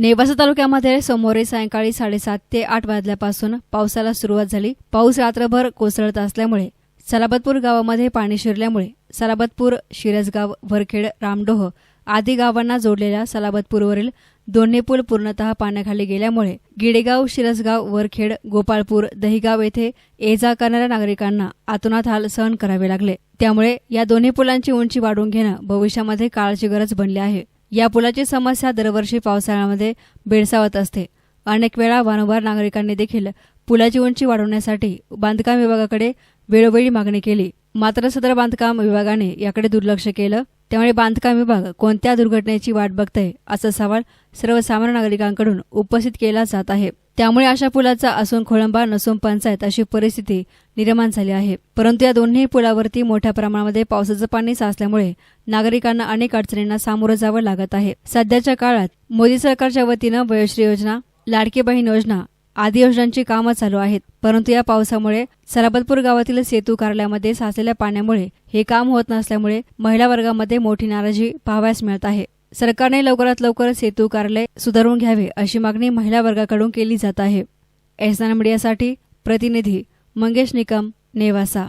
नेवासा तालुक्यामध्ये सोमवारी सायंकाळी साडेसात ते आठ वाजल्यापासून पावसाला सुरुवात झाली. पाऊस रात्रभर कोसळत असल्यामुळे सलाबतपूर गावामध्ये पाणी शिरल्यामुळे सलाबतपूर शिरसगाव वरखेड रामडोह आदी गावांना जोडलेल्या सलाबतपूरवरील दोन्ही पूल पूर्णतः पाण्याखाली गेल्यामुळे गिडेगाव शिरसगाव वरखेड गोपाळपूर दहिगाव येथे ये जा करणाऱ्या नागरिकांना आतोनात हाल सहन करावे लागले. त्यामुळे या दोन्ही पुलांची उंची वाढवून घेणं भविष्यामध्ये काळाची गरज बनली आहे. या पुलाची समस्या दरवर्षी पावसाळ्यामध्ये बेडसावत असते. अनेक वेळा वारंवार नागरिकांनी देखील पुलाची उंची वाढवण्यासाठी बांधकाम विभागाकडे वेळोवेळी मागणी केली. मात्र सदर बांधकाम विभागाने याकडे दुर्लक्ष केलं. त्यामुळे बांधकाम विभाग कोणत्या दुर्घटनेची वाट बघतंय असा सवाल सर्वसामान्य नागरिकांकडून उपस्थित केला जात आहे. त्यामुळे अशा पुलाचा असून खोळंबा नसून पंचायत अशी परिस्थिती निर्माण झाली आहे. परंतु या दोन्ही पुलावरती मोठ्या प्रमाणामध्ये पावसाचं पाणी साचल्यामुळे नागरिकांना अनेक अडचणींना सामोरं जावं लागत आहे. सध्याच्या काळात मोदी सरकारच्या वतीनं वयोश्री योजना लाडकी बहीण योजना आदी योजनांची कामं चालू आहेत. परंतु या पावसामुळे सराबतपूर गावातील सेतू कार्यालयामध्ये साचलेल्या पाण्यामुळे हे काम होत नसल्यामुळे महिला वर्गामध्ये मोठी नाराजी पाहावयास मिळत आहे. सरकारने लवकरात लवकर सेतू कार्यालय सुधारून घ्यावे अशी मागणी महिला वर्गाकडून केली जात आहे. एस मीडियासाठी प्रतिनिधी मंगेश निकम नेवासा.